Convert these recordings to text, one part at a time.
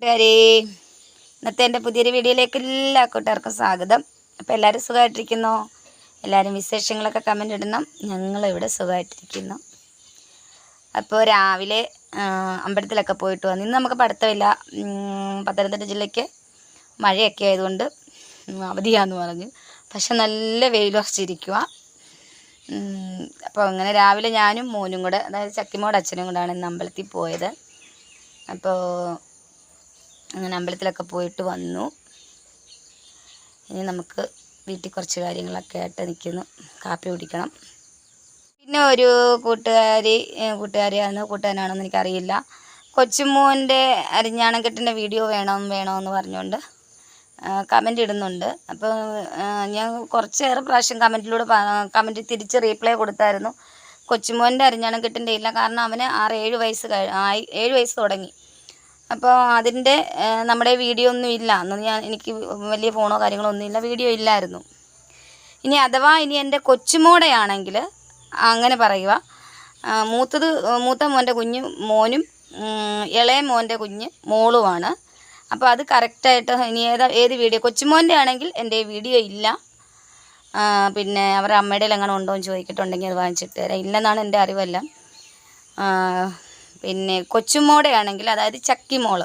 കൂട്ടുകാരെ ഇന്നത്തെ എന്റെ പുതിയൊരു വീഡിയോയിലേക്ക് എല്ലാ കൂട്ടുകാർക്കും സ്വാഗതം. അപ്പോൾ എല്ലാവരും സുഖമായിട്ടിരിക്കുന്നു? എല്ലാവരും വിശേഷങ്ങളൊക്കെ കമന്റ് ഇടണം. ഞങ്ങളിവിടെ സുഖമായിട്ടിരിക്കുന്നു. അപ്പോൾ രാവിലെ അമ്പലത്തിലൊക്കെ പോയിട്ട് വന്നു. ഇന്ന് നമുക്ക് പഠിത്തമില്ല. പത്തനംതിട്ട ജില്ലയ്ക്ക് മഴയൊക്കെ ആയതുകൊണ്ട് അവധിയാന്ന് പറഞ്ഞു. പക്ഷെ നല്ല വെയിലുറച്ചിരിക്കുക അപ്പോൾ അങ്ങനെ രാവിലെ ഞാനും മോനും കൂടെ അതായത് ചക്കിമോട് അച്ഛനും കൂടാണ് ഇന്ന് അമ്പലത്തിൽ പോയത്. അപ്പോൾ അങ്ങനെ അമ്പലത്തിലൊക്കെ പോയിട്ട് വന്നു. ഇനി നമുക്ക് വീട്ടിൽ കുറച്ച് കാര്യങ്ങളൊക്കെ ആയിട്ട് നിൽക്കുന്നു. കാപ്പി കുടിക്കണം. പിന്നെ ഒരു കൂട്ടുകാരി കൂട്ടുകാരിയാണെന്ന് കൂട്ടുകാരനാണെന്ന് എനിക്കറിയില്ല. കൊച്ചുമോന്റെ അരിഞ്ഞാണം കെട്ടിന്റെ വീഡിയോ വേണം വേണമെന്ന് പറഞ്ഞുകൊണ്ട് കമന്റ് ഇടുന്നുണ്ട്. അപ്പോൾ ഞാൻ കുറച്ചേറെ പ്രാവശ്യം കമന്റിലൂടെ കമന്റ് തിരിച്ച് റീപ്ലൈ കൊടുത്തായിരുന്നു. കൊച്ചുമോന്റെ അരിഞ്ഞാണം കെട്ടിന്റെ ഇല്ല. കാരണം അവന് ആറ് ഏഴ് വയസ്സ് കഴി ഏഴ് വയസ്സ് തുടങ്ങി. അപ്പോൾ അതിന്റെ നമ്മുടെ വീഡിയോ ഒന്നും ഇല്ല. അന്ന് ഞാൻ എനിക്ക് വലിയ ഫോണോ കാര്യങ്ങളോ ഒന്നും ഇല്ല. വീഡിയോ ഇല്ലായിരുന്നു. ഇനി അഥവാ ഇനി എന്റെ കൊച്ചുമോടെയാണെങ്കിൽ അങ്ങനെ പറയുക. മൂത്തത് മൂത്ത മോന്റെ കുഞ്ഞ് മോനും ഇളയ മോന്റെ കുഞ്ഞ് മോളുമാണ്. അപ്പോൾ അത് കറക്റ്റായിട്ട് ഇനി ഏതാ ഏത് വീഡിയോ? കൊച്ചുമോന്റെ ആണെങ്കിൽ എന്റെ വീഡിയോ ഇല്ല. പിന്നെ അവരുടെ അമ്മയുടെ എങ്ങനെ ഉണ്ടോ എന്ന് ചോദിക്കട്ടുണ്ടെങ്കിൽ അത് വാങ്ങിച്ചിട്ട് തരാം. ഇല്ലെന്നാണ് എന്റെ അറിവെല്ലാം. പിന്നെ കൊച്ചുമോടെ ആണെങ്കിൽ അതായത് ചക്കിമോൾ.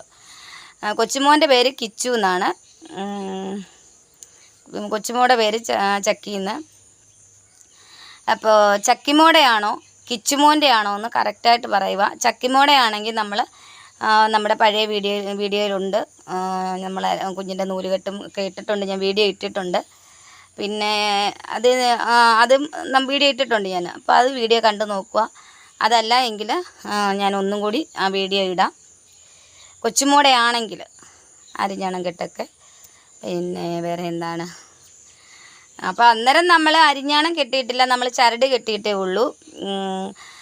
കൊച്ചുമോന്റെ പേര് കിച്ചു എന്നാണ്. കൊച്ചുമോടെ പേര് ചക്കി എന്ന്. അപ്പോൾ ചക്കിമോടെ ആണോ കിച്ചുമോന്റെ ആണോ എന്ന് കറക്റ്റായിട്ട് പറയുക. ചക്കിമോടെ ആണെങ്കിൽ നമ്മൾ നമ്മുടെ പഴയ വീഡിയോ വീഡിയോയിലുണ്ട്. നമ്മൾ കുഞ്ഞിന്റെ നൂലുകെട്ടും ഒക്കെ ഇട്ടിട്ടുണ്ട് ഞാൻ വീഡിയോ ഇട്ടിട്ടുണ്ട്. പിന്നെ അത് അതും വീഡിയോ ഇട്ടിട്ടുണ്ട് ഞാൻ. അപ്പോൾ അത് വീഡിയോ കണ്ടു നോക്കുക. അതല്ല എങ്കിൽ ഞാൻ ഒന്നും കൂടി ആ വീഡിയോ ഇടാം. കൊച്ചുമോടെ ആണെങ്കിൽ അരിഞ്ഞണം കെട്ടൊക്കെ. പിന്നെ വേറെ എന്താണ്? അപ്പോൾ അന്നേരം നമ്മൾ അരിഞ്ഞാണം കെട്ടിയിട്ടില്ല നമ്മൾ ചരട് കെട്ടിയിട്ടേ ഉള്ളൂ.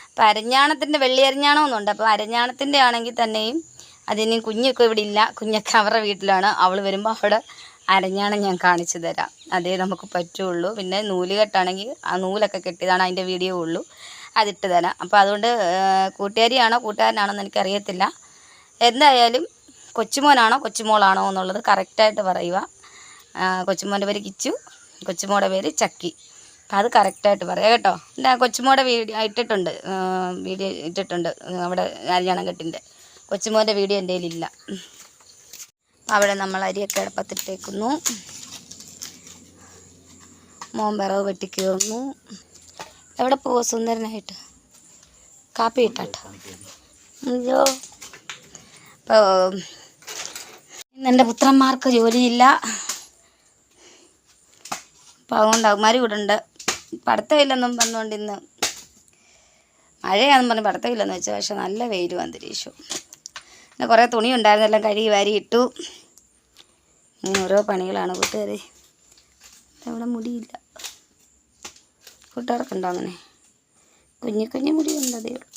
അപ്പോൾ അരഞ്ഞാണത്തിന്റെ വെള്ളി അരിഞ്ഞാണം ഉണ്ട് അപ്പോൾ അരഞ്ഞാണത്തിന്റെ ആണെങ്കിൽ തന്നെയും അതിന് കുഞ്ഞൊക്കെ ഇവിടെ ഇല്ല. കുഞ്ഞൊക്കെ അവരുടെ വീട്ടിലാണ്. അവൾ വരുമ്പോൾ അവിടെ അരഞ്ഞാണം ഞാൻ കാണിച്ചു തരാം. അതേ നമുക്ക് പറ്റുള്ളൂ. പിന്നെ നൂൽ കെട്ടാണെങ്കിൽ ആ നൂലൊക്കെ കെട്ടിയതാണ് അതിന്റെ വീഡിയോ ഉള്ളൂ. അതിട്ട് തരാം. അപ്പോൾ അതുകൊണ്ട് കൂട്ടുകാരിയാണോ കൂട്ടുകാരനാണോ എന്ന് എനിക്കറിയത്തില്ല. എന്തായാലും കൊച്ചുമോനാണോ കൊച്ചുമോളാണോ എന്നുള്ളത് കറക്റ്റായിട്ട് പറയുക. കൊച്ചുമോന്റെ പേര് കിച്ചു കൊച്ചുമോടെ പേര് ചക്കി. അപ്പം അത് കറക്റ്റായിട്ട് പറയാം കേട്ടോ. എന്താ കൊച്ചുമോടെ വീഡിയോ ഇട്ടിട്ടുണ്ട്. വീഡിയോ ഇട്ടിട്ടുണ്ട്. അവിടെ അരിഞ്ഞണക്കെട്ടിന്റെ കൊച്ചുമോന്റെ വീഡിയോ എന്റെ കയ്യിലില്ല. അവിടെ നമ്മൾ അരിയൊക്കെ അടുപ്പത്തിട്ടേക്കുന്നു. മോൻ വിറവ് വെട്ടിക്കയറുന്നു. എവിടെ പോവാ? സുന്ദരനായിട്ട് കാപ്പി ഇട്ടാട്ടോ ഇന്ന് എന്റെ പുത്രന്മാർക്ക് ജോലിയില്ല. അപ്പോൾ അതുകൊണ്ട് അവന്മാർ ഇവിടെ ഉണ്ട്. പഠിത്തമില്ലെന്നും പറഞ്ഞുകൊണ്ട് ഇന്ന് മഴയാണെന്ന് പറഞ്ഞ് പഠിത്തമില്ലെന്ന് വെച്ചാൽ പക്ഷെ നല്ല വെയിലും അന്തരീക്ഷവും. പിന്നെ കുറേ തുണി ഉണ്ടായിരുന്നെല്ലാം കഴുകി വാരി ഇട്ടു. ഇങ്ങനെ ഓരോ പണികളാണ് കൂട്ടുകാരെ അവിടെ മുടിയില്ല. കൂട്ടുകാർക്കുണ്ടോ അങ്ങനെ? കുഞ്ഞു കുഞ്ഞു മുടിയുണ്ട് അതേ ഉള്ളൂ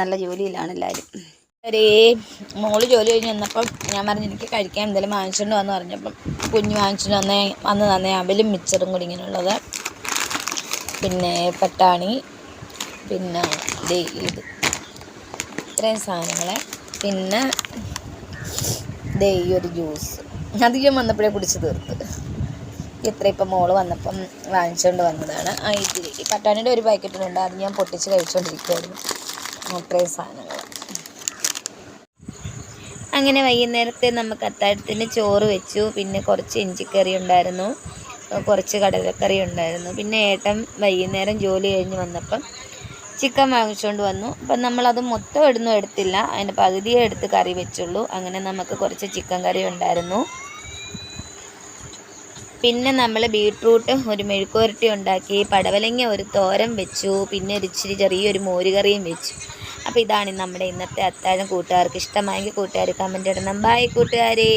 നല്ല ജോലിയിലാണ് എല്ലാവരും. ഒരേ മോൾ ജോലി കഴിഞ്ഞ് വന്നപ്പം ഞാൻ പറഞ്ഞു എനിക്ക് കഴിക്കാൻ എന്തെങ്കിലും വാങ്ങിച്ചുകൊണ്ട് വന്ന് പറഞ്ഞപ്പം കുഞ്ഞ് വാങ്ങിച്ചിട്ട് വന്നേ വന്ന് തന്നെ അവലും മിച്ചറും കൂടി ഇങ്ങനെയുള്ളത്. പിന്നെ പട്ടാണി പിന്നെ ഡേ ഇത്. ഇത്രയും സാധനങ്ങളെ. പിന്നെ ദേ ഈ ഒരു ജ്യൂസ്. അധികം വന്നപ്പോഴേ കുടിച്ച് തീർത്ത്. ഇത്ര ഇപ്പം മോൾ വന്നപ്പം വാങ്ങിച്ചുകൊണ്ട് വന്നതാണ്. ആ ഇത്തിരി ഈ പട്ടാണിയുടെ ഒരു പാക്കറ്റിലുണ്ട്. അത് ഞാൻ പൊട്ടിച്ച് കഴിച്ചുകൊണ്ടിരിക്കുമായിരുന്നു അത്രയും സാധനങ്ങൾ അങ്ങനെ വൈകുന്നേരത്തെ നമുക്ക് അത്താഴത്തിന് ചോറ് വെച്ചു. പിന്നെ കുറച്ച് ഇഞ്ചിക്കറി ഉണ്ടായിരുന്നു. കുറച്ച് കടലക്കറി ഉണ്ടായിരുന്നു. പിന്നെ ഏട്ടൻ വൈകുന്നേരം ജോലി കഴിഞ്ഞ് വന്നപ്പം ചിക്കൻ വാങ്ങിച്ചുകൊണ്ട് വന്നു. അപ്പം നമ്മളത് മൊത്തം ഇടുന്നു എടുത്തില്ല. അതിന്റെ പകുതിയേ എടുത്ത് കറി വെച്ചുള്ളൂ. അങ്ങനെ നമുക്ക് കുറച്ച് ചിക്കൻ കറി ഉണ്ടായിരുന്നു. പിന്നെ നമ്മൾ ബീട്രൂട്ട് ഒരു മെഴുക്കുവരട്ടി ഉണ്ടാക്കി പടവലങ്ങ ഒരു തോരൻ വെച്ചു പിന്നെ ഒരു ഇച്ചിരി ചെറിയൊരു മോരുകറിയും വെച്ചു. അപ്പോൾ ഇതാണ് നമ്മുടെ ഇന്നത്തെ അത്താഴം കൂട്ടുകാർക്ക് ഇഷ്ടമായെങ്കിൽ കൂട്ടുകാർ കമന്റ് ഇടണം. ബായ് കൂട്ടുകാരേ.